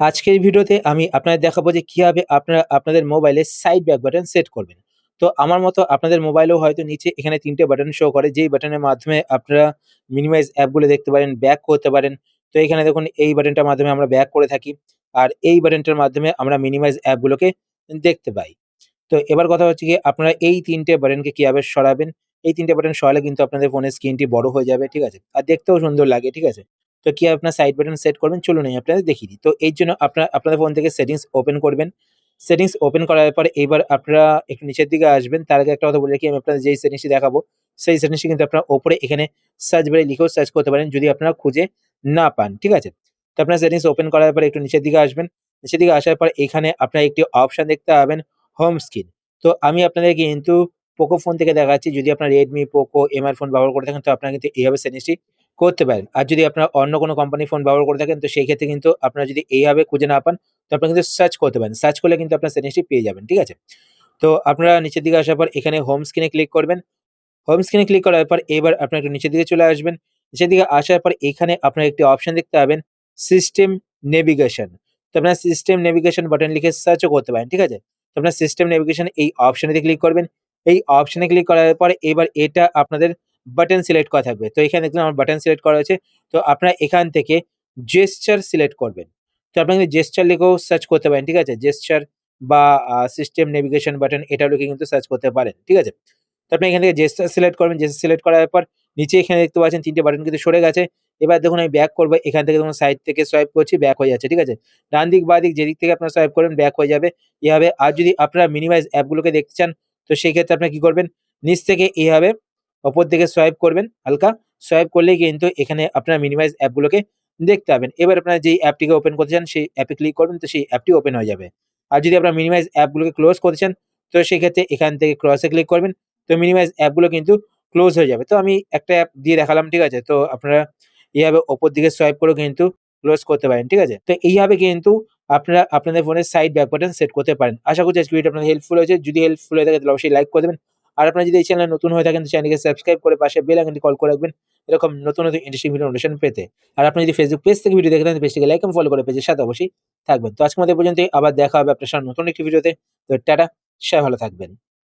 আজকের ভিডিওতে আমি আপনাদের দেখাবো যে কীভাবে আপনারা আপনাদের মোবাইলে সাইড ব্যাক বাটন সেট করবেন। তো আমার মতো আপনাদের মোবাইলেও হয়তো নিচে এখানে তিনটে বাটন শো করে যেই বাটনের মাধ্যমে আপনারা মিনিমাইজ অ্যাপগুলো দেখতে পারেন, ব্যাক করতে পারেন। তো এখানে দেখুন এই বাটনটার মাধ্যমে আমরা ব্যাক করে থাকি। আর এই বাটনটার মাধ্যমে আমরা মিনিমাইজ অ্যাপগুলোকে দেখতে পাই। তো এবার কথা হচ্ছে কি আপনারা এই ৩ টে বাটনকে কীভাবে সরাবেন? এই তিনটে বাটন সরালে কিন্তু আপনাদের ফোনের স্ক্রিনটি বড় হয়ে যাবে, ঠিক আছে? আর দেখতেও সুন্দর লাগে, ঠিক আছে? তো কীভাবে আপনার সাইড বাটন সেট করবেন চলুন আমি আপনাদের দেখিয়ে দিই। তো এর জন্য আপনারা আপনাদের ফোন থেকে সেটিংস ওপেন করবেন। সেটিংস ওপেন করার পরে এবার আপনারা একটু নিচের দিকে আসবেন। তার আগে একটা কথা বলে রাখি আমি আপনাদের যেই সেটিংসটি দেখাবো সেই সেটিংসটি কিন্তু আপনারা ওপরে এখানে সার্চ বারে লিখেও সার্চ করতে পারেন যদি আপনারা খুঁজে না পান, ঠিক আছে? তো আপনার সেটিংস ওপেন করার পরে একটু নিচের দিকে আসবেন। নিচের দিকে আসার পর এখানে আপনার একটি অপশন দেখতে পাবেন হোম স্ক্রিন। তো আমি আপনাদেরকে কিন্তু পোকো ফোন থেকে দেখাচ্ছি যদি আপনার রেডমি পোকো MI ফোন ব্যবহার করে থাকেন তো আপনারা কিন্তু এইভাবে সেটিংসটি করতে পারেন। আর যদি আপনারা অন্য কোনো কোম্পানির ফোন ব্যবহার করে থাকেন তো সেই ক্ষেত্রে কিন্তু আপনারা যদি এইভাবে খুঁজে না পান তো আপনারা কিন্তু সার্চ করতে পারেন। সার্চ করলে কিন্তু আপনার সেটিংসটি পেয়ে যাবেন, ঠিক আছে? তো আপনারা নিচের দিকে আসার পর এখানে হোম স্ক্রিনে ক্লিক করবেন। হোম স্ক্রিনে ক্লিক করার পর এবার আপনার একটু নিচের দিকে চলে আসবেন। নিচের দিকে আসার পর এখানে আপনার একটি অপশন দেখতে পাবেন সিস্টেম নেভিগেশন। তো আপনার সিস্টেম নেভিগেশন বাটন লিখে সার্চও করতে পারেন, ঠিক আছে? তো আপনার সিস্টেম নেভিগেশন এই অপশনেতে ক্লিক করবেন। এই অপশনে ক্লিক করার পরে এবার এটা আপনাদের বাটন সিলেক্ট করা থাকবে। তো এখানে দেখুন আমার বাটন সিলেক্ট করা হয়েছে। তো আপনারা এখান থেকে জেস্চার সিলেক্ট করবেন। তো আপনারা কিন্তু জেস্চার লিখেও সার্চ করতে পারেন, ঠিক আছে? জেস্চার বা সিস্টেম নেভিগেশন বাটন এটাও লিখে কিন্তু সার্চ করতে পারেন, ঠিক আছে? তো আপনি এখান থেকে জেস্চার সিলেক্ট করবেন। জেস্চার সিলেক্ট করার পর নিচে এখানে দেখতে পাচ্ছেন তিনটে বাটন কিন্তু সরে গেছে। এবার দেখুন আমি ব্যাক করব এখান থেকে দেখুন সাইড থেকে সোয়াইপ করছি ব্যাক হয়ে যাচ্ছে, ঠিক আছে? ডান দিক বাঁ দিক যেদিক থেকে আপনারা সোয়াইপ করবেন ব্যাক হয়ে যাবে এভাবে। আর যদি আপনারা মিনিমাইজ অ্যাপগুলোকে দেখতে চান তো সেই ক্ষেত্রে আপনারা কি করবেন? নিচ থেকে এভাবে ওপর দিকে সোয়াইপ করবেন হালকা। সোয়াইপ করলেই কিন্তু এখানে আপনারা মিনিমাইজ অ্যাপগুলোকে দেখতে পাবেন। এবার আপনারা যেই অ্যাপটিকে ওপেন করতে চান সেই অ্যাপে ক্লিক করবেন তো সেই অ্যাপটি ওপেন হয়ে যাবে। আর যদি আপনারা মিনিমাইজ অ্যাপগুলোকে ক্লোজ করতে চান তো সেক্ষেত্রে এখান থেকে ক্রসে ক্লিক করবেন। তো মিনিমাইজ অ্যাপগুলো কিন্তু ক্লোজ হয়ে যাবে। তো আমি একটা অ্যাপ দিয়ে দেখালাম, ঠিক আছে? তো আপনারা এভাবে ওপর দিকে সোয়াইপ করেও কিন্তু ক্লোজ করতে পারেন, ঠিক আছে? তো এইভাবে কিন্তু আপনারা আপনাদের ফোনের সাইড ব্যাক বাটন সেট করতে পারেন। আশা করছি আজকের ভিডিওটা আপনাদের হেল্পফুল হয়েছে। যদি হেল্পফুল হয়ে থাকে তাহলে অবশ্যই লাইক করে দেবেন। আর আপনারা যদি এই চ্যানেলে নতুন হয়ে থাকেন তো চ্যানেলটিকে সাবস্ক্রাইব করে পাশে বেল আইকনটি কল করে রাখবেন। এরকম নতুন, নতুন ইন্টারেস্টিং ভিডিও নোটিফিকেশন পেতে। আর আপনি যদি ফেসবুক পেজ থেকে ভিডিও দেখেন থাকেন পেজটিকে লাইক ফলো করে পেজের সাথে অবশ্যই থাকবেন। তো আজকের মতো এই পর্যন্তই। আবার দেখা হবে আপনার সাথে নতুন একটি ভিডিওতে। তো টাটা, সবাই ভালো থাকবেন।